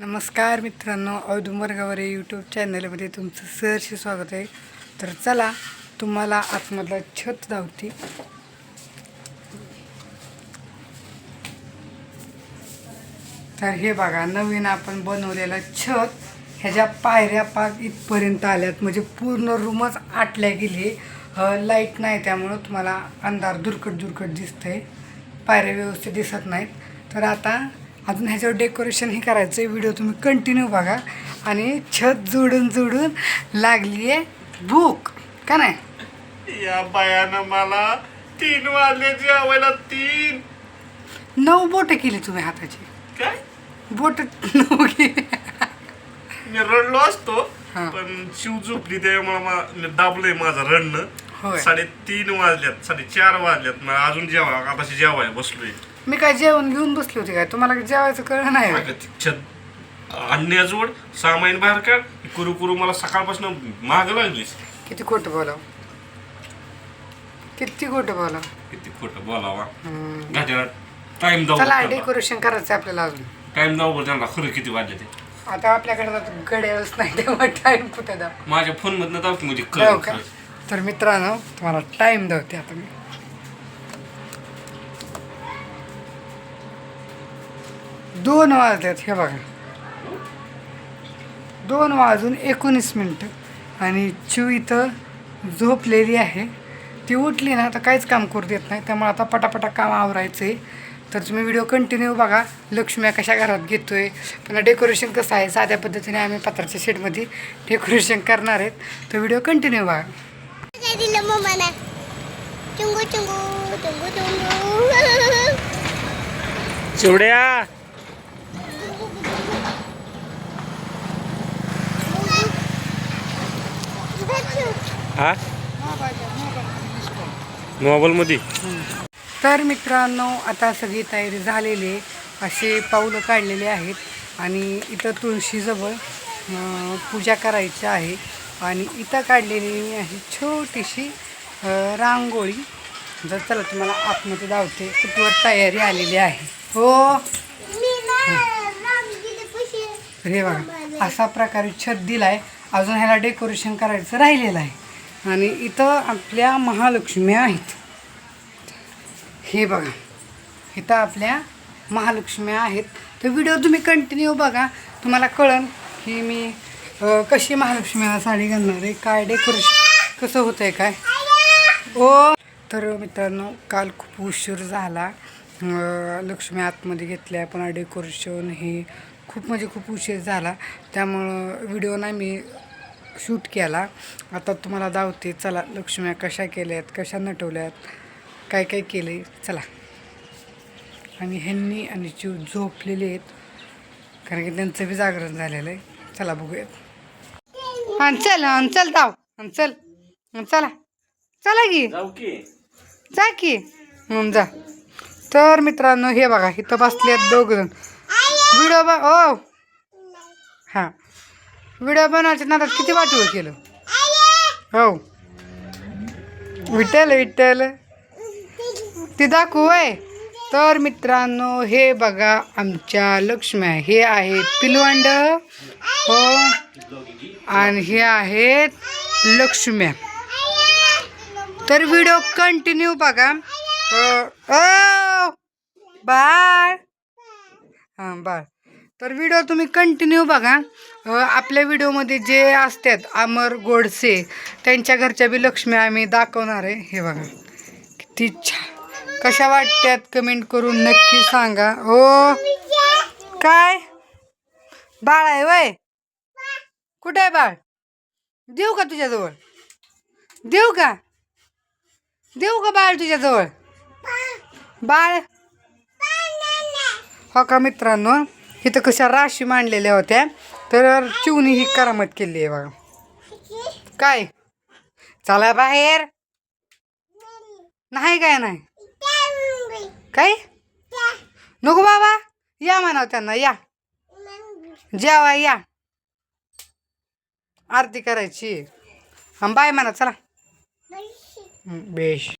नमस्कार मित्रांनो औदुंबर यूट्यूब चॅनलमध्ये तुमचं सहर्ष स्वागत आहे. तर चला तुम्हाला आतमधला छत धावती तर हे बघा नवीन आपण बनवलेलं छत ह्याच्या पायऱ्या पाक इथपर्यंत आल्यात. म्हणजे पूर्ण रूमच आटल्या गेली. लाइट नाही त्यामुळं तुम्हाला अंधार दुरकट दुरकट दिसतंय. पायऱ्या व्यवस्थित दिसत नाहीत. तर आता अजून ह्याच्यावर डेकोरेशन हे करायचं आहे व्हिडिओ तुम्ही कंटिन्यू बघा. आणि छत जोडून जोडून लागली आहे भूक. का नाही? या बायानं मला तीन वाजले जेवायला तीन. नऊ बोटं केली तुम्ही हाताची. काय? बोट नऊ केली. मी रडलो असतो. पण शिव झोपली त्यामुळे मी दाबलंय माझं रडणं. साडेतीन वाजल्यात साडेचार वाजल्यात. अजून जेवा आताशी जेवाय बसलोय. मी काय जेवण घेऊन बसली होती काय? तुम्हाला जेवायचं कळलं नाही? अगं ती छत आणण्याजवळ सामाईन बाहेर काढ. कुरू कुरू मला सकाळपासून माग लागलीस. किती खोटं बोलाव? किती खोटं बोलाव? किती खोटं बोलावा. घाट्याला टाइम चला जाऊ डेकोरेशन करायचं आपल्याला अजून. टाइम जाऊ त्यांना खरं किती वाजले ते. आता आपल्याकडे आता गड्याच नाही तेव्हा टाइम कुठे द्या माझ्या फोन मधनं जाऊ की म्हणजे हो कळ का? तर मित्रांनो तुम्हाला टाइम दावते आता मी. दोन वाजल्यात हे बघा. दोन वाजून एकोणीस मिनटं. आणि चिव इथं झोपलेली आहे. ती उठली ना तर काहीच काम करू देत नाही. त्यामुळे आता पटापटा काम आवरायचं आहे तर तुम्ही व्हिडिओ कंटिन्यू बघा. लक्ष्म्या कशा घरात घेतोय. पुन्हा डेकोरेशन कसं आहे? साध्या पद्धतीने आम्ही पत्राच्या शेडमध्ये डेकोरेशन करणार आहेत. तर व्हिडिओ कंटिन्यू बघा. काय दिलं मम्माने चुंगू चुंगू चुंगू चुंगू. चिवड्या! हा? मोबाईल मध्ये तर मित्रांनो आता सगळी तयारी झालेली आहे. असे पाऊलं काढलेले आहेत आणि इथं तुळशीजवळ पूजा करायची आहे. आणि इथं काढलेली आहे छोटीशी रांगोळी. जर चला तुम्हाला आतमध्ये धावते. कुठवर तयारी आलेली आहे. हो? हे बघा असा प्रकारे छत दिला आहे अजून ह्याला डेकोरेशन करायचं राहिलेलं आहे. आणि इथं आपल्या महालक्ष्म्या आहेत. हे बघा. इथं आपल्या महालक्ष्म्या आहेत. तर व्हिडिओ तुम्ही कंटिन्यू बघा. तुम्हाला कळन की मी कशी महालक्ष्मीला साडी घालणार आहे काय डेकोरेशन कसं होतं आहे काय? ओ तर मित्रांनो काल खूप उशीर झाला. लक्ष्मी आतमध्ये घेतल्या पुन्हा डेकोरेशन हे खूप म्हणजे खूप उशीर झाला. त्यामुळं व्हिडिओ नाही मी शूट केला. आता तुम्हाला दावते चला लक्ष्म्या कशा केल्यात कशा नटवल्यात काय काय केलं चला. आणि ह्यांनी आणि जीव झोपलेले आहेत. कारण की त्यांचं बी जागरण झालेलं आहे. चला बघूयात. हां चल हां चल धाव हां चल. हां चला. चला की. जा की. हं, जा. तर मित्रांनो हे बघा इथं बसले आहेत दोघ जण व्हिडिओ बघ ओ हां. व्हिडिओ बनवायच्या नादात किती वाटू केलं? हो. विठ्ठल विठ्ठल. ती दाखवू वय. तर मित्रांनो हे बघा आमच्या लक्ष्म्या हे आहेत पिलवंड. हो. आणि हे आहेत लक्ष्म्या. तर व्हिडिओ कंटिन्यू बघा. ओ, बाळ. हां बाळ. तर व्हिडिओ तुम्ही कंटिन्यू बघा. आपल्या व्हिडिओमध्ये जे असतात अमर गोडसे त्यांच्या घरच्या बी लक्ष्मी आम्ही दाखवणार आहे. हे बघा. किती छान. कशा वाटतात कमेंट करून नक्की सांगा. हो. काय? बाळ आहे वय? कुठे आहे बाळ? देऊ का तुझ्याजवळ? देऊ का? देऊ का बाळ तुझ्याजवळ? बाळ? हो का मित्रांनो? इथं कशा राशी मांडलेल्या होत्या तर चिवणी ही करामत केली आहे बघा. काय? चला बाहेर. नाही काय नाही? काय? नको बाबा या म्हणाव त्यांना या. जेवा या. आरती करायची. हा बाय म्हणा चला. बेश.